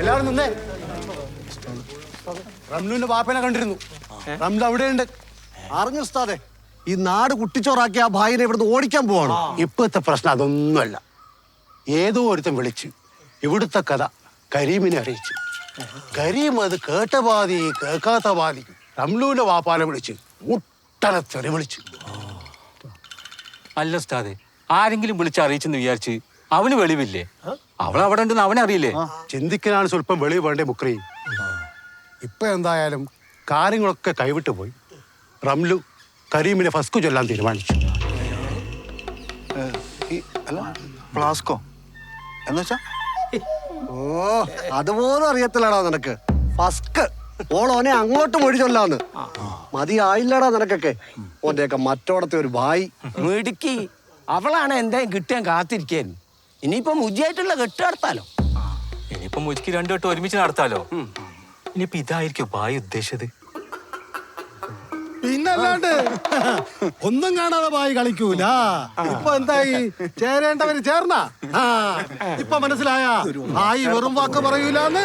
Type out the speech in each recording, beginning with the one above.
എല്ലാവരും നിന്നേ. റംലുവിന്റെ ബാപ്പനെ കണ്ടിരുന്നു. റംലു അവിടെയുണ്ട്. അറിഞ്ഞു ഉസ്താദെ? ഈ നാട് കുട്ടിച്ചോറാക്കി ആ ഭായിനെ ഇവിടുന്ന് ഓടിക്കാൻ പോവാണ്. ഇപ്പോഴത്തെ പ്രശ്നം അതൊന്നുമല്ല. ഏതോ ഒരുത്തൻ വിളിച്ച് ഇവിടുത്തെ കഥ കരീമിനെ അറിയിച്ചു. കരീം അത് കേട്ട പാതി കേൾക്കാത്ത പാതി റംലുവിന്റെ വാപ്പാനെ വിളിച്ച് മുട്ടനെ തെറി വിളിച്ചു. അല്ല ഉസ്താദെ ആരെങ്കിലും വിളിച്ച് അറിയിച്ചെന്ന് വിചാരിച്ച് അവന് വെളിവില്ലേ? അവൾ അവിടെ ഉണ്ടെന്ന് അവനെ അവനറിയില്ലേ ചിന്തിക്കാനാണ് സ്വല്പം വെളിവ് വേണ്ടേ മുക്രി. ഇപ്പൊ എന്തായാലും കാര്യങ്ങളൊക്കെ കൈവിട്ടു പോയി. റംലു കരീമിനെ ഫസ്കു ചൊല്ലാൻ തീരുമാനിച്ചു. അല്ല ഫ്ലാസ്കോ? എന്നുവെച്ചാ ഓ അതുപോലും അറിയത്തില്ലടാ നിനക്ക്. ഫസ്ക്. ഓളോനെ അങ്ങോട്ട് മൊഴി ചൊല്ലാന്ന്. മതിയായില്ലടാ നിനക്കൊക്കെ. ഓന്റെയൊക്കെ മറ്റോടത്തെ ഒരു വായി. മിടുക്കി. അവളാണ് എന്തായാലും കിട്ടാൻ കാത്തിരിക്കാൻ ഇനിയിപ്പോ മുജിയായിട്ടുള്ള കെട്ട് നടത്താലോ? ഇനിയിപ്പോ മുജിക്ക് രണ്ടു വട്ടം ഒരുമിച്ച് നടത്താലോ? ഇനിയിപ്പോ ഇതായിരിക്കും ബായി ഉദ്ദേശിച്ചത്. പിന്നല്ലാണ്ട് ഒന്നും കാണാതെ ബായി കളിക്കൂല. ഇപ്പൊ എന്തായി? ചേരേണ്ടവര് ചേർന്ന? ഇപ്പൊ മനസ്സിലായ? ബായി വെറും വാക്ക് പറയൂലെന്ന്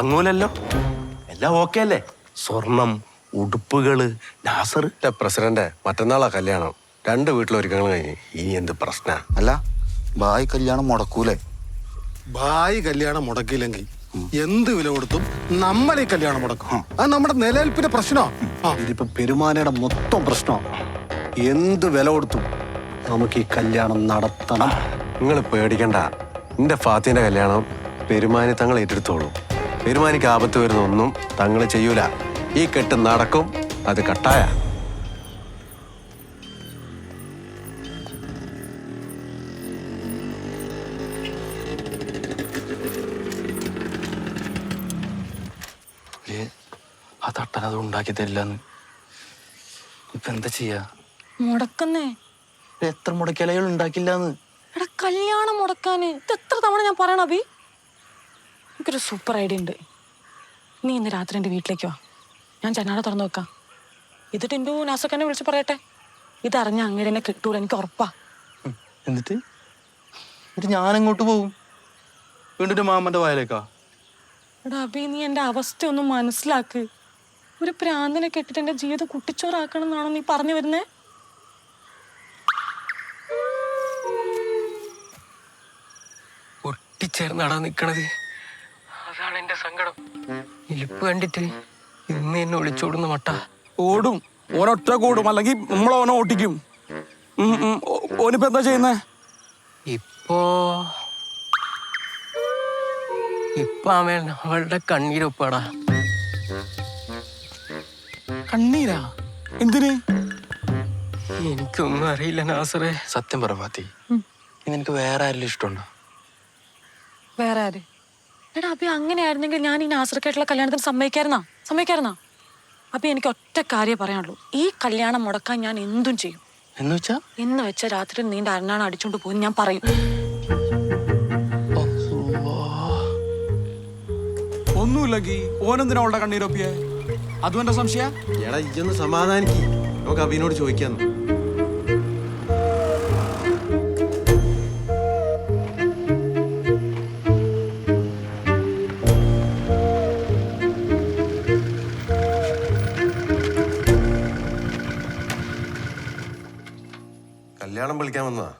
മുടങ്ങൂലല്ലോ എല്ലാം ഓക്കെ അല്ലേ സ്വർണം ഉടുപ്പുകൾ നാസർ. പ്രസിഡന്റ് മറ്റന്നാളാ കല്യാണം. രണ്ട് വീട്ടിലൊരുക്കങ്ങൾ കഴിഞ്ഞ്. ഇനി എന്ത് പ്രശ്ന? അല്ല ബായ് കല്യാണം മുടക്കൂലേ? ഭായി കല്യാണം മുടക്കിയില്ലെങ്കിൽ എന്ത് വില കൊടുത്തും നമ്മളെ കല്യാണം മുടക്കും. അത് നമ്മുടെ നിലനിൽപ്പിന്റെ പ്രശ്നോ ആ. ഇതിപ്പോ പെരുമാനയുടെ മൊത്തം പ്രശ്നമാണ് എന്ത് വില കൊടുത്തും നമുക്ക് ഈ കല്യാണം നടത്തണം. നിങ്ങൾ പേടിക്കണ്ട. എന്റെ ഫാത്തിന്റെ കല്യാണം പെരുമാനി തങ്ങൾ ഏറ്റെടുത്തോളൂ. പെരുമാനിക്ക് ആപത്ത് വരുന്ന ഒന്നും തങ്ങൾ ചെയ്യൂല. ഈ കെട്ട് നടക്കും അത് കട്ടായ. ആ തട്ടൻ അത് ഉണ്ടാക്കി തരില്ലെന്ന്. ഇപ്പൊ എന്താ ചെയ്യാ? മുടക്കുന്നേ. ഇത് എത്ര മുടക്കിയാലും അയാൾ ഉണ്ടാക്കില്ലാന്ന്. എടാ കല്യാണം മുടക്കാന്. ഇത് എത്ര തവണ ഞാൻ പറയണ അഭി? എനിക്കൊരു സൂപ്പർ ഐഡിയ ഉണ്ട്. നീ ഇന്ന് രാത്രി എന്റെ വീട്ടിലേക്ക് വാ. ഞാൻ ജനാല തുറന്നു വെക്കാം. ഇത് ടിൻഡു എന്നെ വിളിച്ച് പറയട്ടെ. ഇതറിഞ്ഞ അങ്ങനെ എന്നെ കിട്ടൂല എനിക്ക് ഉറപ്പാ. എന്നിട്ട്? എന്നിട്ട് ഞാൻ എങ്ങോട്ട് പോകും വീണ്ടും മാമന്റെ വായലേക്കാ? എടാ അഭി നീ എന്റെ അവസ്ഥ ഒന്ന് മനസ്സിലാക്ക്. ഒരു പ്രാന്തനെ കെട്ടിട്ട് എന്റെ ജീവിതം കുട്ടിച്ചോറാക്കണം എന്നാണോ നീ പറഞ്ഞു വരുന്നേ? ഒട്ടിച്ചേർന്നാടാ നിക്കണത്. എന്റെ സങ്കടം. ഇലിപ്പ് കണ്ടിട്ട് ഇന്ന് എന്നെ ഒളിച്ചോടുന്ന മട്ട. ഓടും. ഓനൊറ്റ കൂടും. അല്ലെങ്കിൽ നമ്മൾ ഓനെ ഓട്ടിക്കും. ഓനിപ്പോ എന്താ ചെയ്യുന്നേ? ഇപ്പോ ഇപ്പൊ അവൻ അവളുടെ കണ്ണീരൊപ്പാടാ കണ്ണീരാ? എന്തിന്? എനിക്കൊന്നും അറിയില്ല നാസറേ. സത്യം പറ ഫാത്തി. നിനക്ക് വേറെ ആരെങ്കിലും ഇഷ്ടമുണ്ടോ? വേറെ ആര്? എടാ അഭി അങ്ങനെയായിരുന്നെങ്കിൽ ഞാൻ ഈ നാസർക്കായിട്ടുള്ള കല്യാണത്തിന് സമ്മതിക്കായിരുന്നാ? സമ്മതിക്കായിരുന്നാ? അപ്പൊ എനിക്ക് ഒറ്റ കാര്യം പറയാനുള്ളൂ. ഈ കല്യാണം മുടക്കാൻ ഞാൻ എന്തും ചെയ്യും. എന്ന് വെച്ചാ? എന്ന് വെച്ച രാത്രി നീണ്ട അരണാണ് അടിച്ചോണ്ട് പോകും ഞാൻ പറയും. ഒന്നുമില്ലെങ്കിൽ ഓനെന്തിനാ അവളുടെ കല്യാണം വിളിക്കാൻ വന്നാ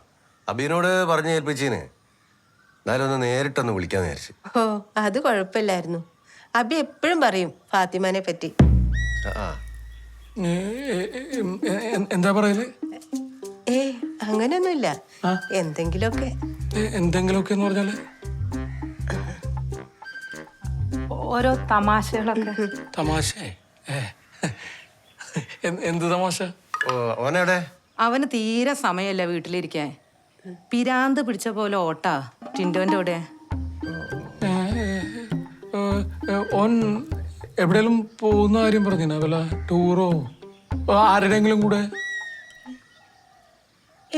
അബീനോട് പറഞ്ഞു ഏൽപ്പിച്ചീന്. എന്നാലും ഒന്ന് നേരിട്ടൊന്ന് വിളിക്കാന്ന് വിചാരിച്ചു. ഓ അത് കുഴപ്പമില്ലായിരുന്നു. അബി എപ്പോഴും പറയും ഫാത്തിമാനെ പറ്റി. ആ, എന്താ പറയൽ? ഏ അങ്ങനെയൊന്നുമില്ല എന്തെങ്കിലുമൊക്കെ. എന്തെങ്കിലുമൊക്കെ എന്ന് പറഞ്ഞാൽ? ഓരോ തമാശകളൊക്കെ. തമാശേ. എന്ത്- എന്ത് തമാശ? ഓ, ഓനെവിടെ? അവന് തീരെ സമയമല്ല വീട്ടിലിരിക്കാൻ. പിരാന്ത് പിടിച്ച പോലെ ഓട്ടാ ടിൻഡോന്റെ കൂടെ. ഓൻ എവിടെയെങ്കിലും പോകുന്ന കാര്യം പറഞ്ഞിനാ? വല്ല ടൂറോ? ആരുടെങ്കിലും കൂടെ?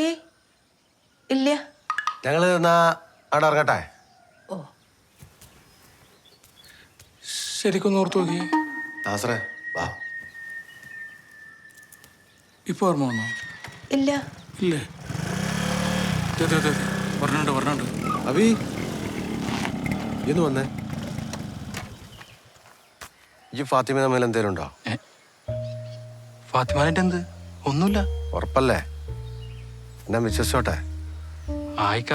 ഏ ഇല്ല. ഞങ്ങൾ എന്നാ അവിടെ ഇറങ്ങട്ടെ? ശരിക്കൊന്ന് ഓർത്തു നോക്കിയേ നാസറേ വാ. ഇപ്പൊ ഓർമ്മ വന്നോ? ഇല്ല. വന്നേ. ഈ ഫാത്തിമ തമ്മിൽ എന്തേലും ഉണ്ടോ? ഫാത്തിമാനായിട്ട് എന്ത് ഒന്നുമില്ല. ഉറപ്പല്ലേ? എന്നാ വിശ്വസിച്ചോട്ടെ. ആയിക്ക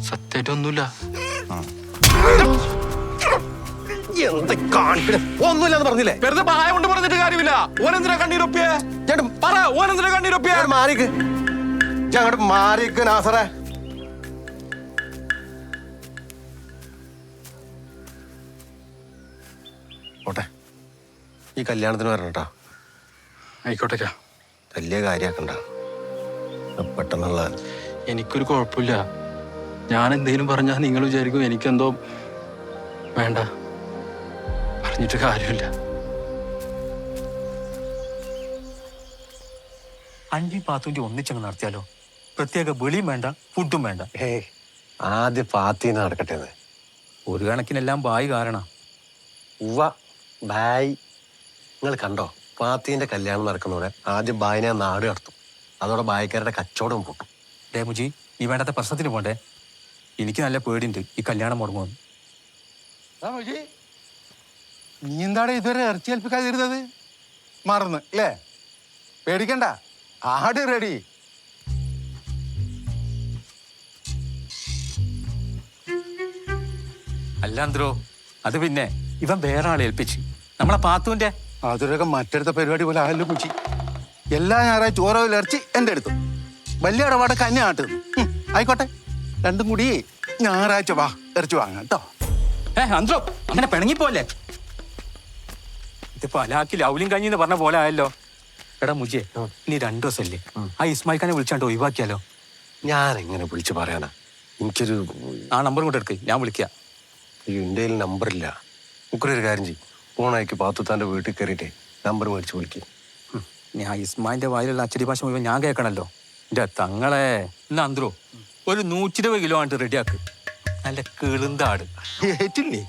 സത്യമായിട്ടൊന്നുമില്ല ഒന്നുമില്ലെന്ന് പറഞ്ഞില്ലേ? വെറുതെ പ്രായം കൊണ്ട് പറഞ്ഞിട്ട് കാര്യമില്ല. ഓനെന്തിനാ കണ്ണീരൊപ്പിയേ? ചേട്ടൻ പറ ഓനെന്തിനാ കണ്ണീരൊപ്പിയേ? മാറിക്ക്. ഇജ്ജ് അങ്ങോട്ട് മാറിക്ക് നാസറേ. ഓട്ടെ. ഈ കല്യാണത്തിന് വരണട്ടാ ആയിക്കോട്ടെ വലിയ കാര്യാക്കണ്ട. പെട്ടെന്നുള്ള എനിക്കൊരു കുഴപ്പമില്ല. ഞാൻ എന്തെങ്കിലും പറഞ്ഞാൽ നിങ്ങൾ വിചാരിക്കും എനിക്കെന്തോ വേണ്ട. പറഞ്ഞിട്ട് കാര്യമില്ല. അഞ്ചി പാത്തുവിന്റെ ഒന്നിച്ചങ്ങ് നടത്തിയാലോ? പ്രത്യേക വെളിയും വേണ്ട ഫുഡും വേണ്ട. ഏ ആദ്യ പാത്തി നടക്കട്ടെ ഒരു കണക്കിനെല്ലാം ബായി കാരണ. ഉവ ബായ്. നിങ്ങൾ കണ്ടോ ഫാത്തിന്റെ കല്യാണം നടക്കുന്നതോടെ ആദ്യം ബായിനെ നാട് കടത്തും. അതോടെ ബായിക്കാരുടെ കച്ചവടം പൊട്ടും. രേമുജി നീ വേണ്ടാത്ത പ്രശ്നത്തിന് പോണ്ടേ? എനിക്ക് നല്ല പേടിയുണ്ട് ഈ കല്യാണം മുടങ്ങുമെന്ന്. നീ എന്താണ് ഇതുവരെ ഇറച്ചി ഏൽപ്പിക്കാതിരുന്നത് മറന്ന് അല്ലേ പേടിക്കണ്ട. ആട് റെഡി. അല്ലാന്ത്രോ അത് പിന്നെ ഇവൻ വേറെ ആളെ ഏൽപ്പിച്ച്. നമ്മളെ പാത്തുവിന്റെ അതൊരൊക്കെ മറ്റടുത്ത പരിപാടി പോലെ ആലും കുച്ചി. എല്ലാ ഞായറാഴ്ച ഓരോ ഇറച്ചി എന്റെ അടുത്തു. വലിയ ഇടപാട് കന്നെ നാട്ട് ആയിക്കോട്ടെ. രണ്ടും കൂടി ഞായറാഴ്ച വാ ഇറച്ചി വാങ്ങാം കേട്ടോ. ഏ അന്ത്രോ അങ്ങനെ പിണങ്ങിപ്പോലെ ഇതിപ്പോ അലാക്കി ലൗലിയും കഞ്ഞി എന്ന് പറഞ്ഞ പോലെ ആയല്ലോ. എടാ മുജിയെ നീ രണ്ടു ദിവസമല്ലേ ആ. ഇസ്മായിൽ ഖാനെ വിളിച്ചാണ്ട് ഒഴിവാക്കിയാലോ? ഞാൻ എങ്ങനെ വിളിച്ചു പറയാനാ? എനിക്കൊരു ആ നമ്പർ കൊണ്ട് എടുക്ക് ഞാൻ വിളിക്കാം. ഈ നമ്പർ നമ്പറില്ല ഒരു കാര്യം ചെയ്യും. ഫോണയക്ക് പാത്തുത്താന്റെ വീട്ടിൽ കയറിയിട്ടേ നമ്പർ മേടിച്ച് വിളിക്കും. ഞാൻ ഇസ്മായിന്റെ വായിലുള്ള അച്ചടി ഭാഷ മുഴുവൻ ഞാൻ കേൾക്കണല്ലോ. എന്റെ തങ്ങളെ എന്നാ അന്ത്രോ ഒരു നൂറ്റി ഇരുപത് കിലോ ആണ്ട് റെഡിയാക്ക് നല്ല കിളുന്താട്. ഏറ്റില്ലേ?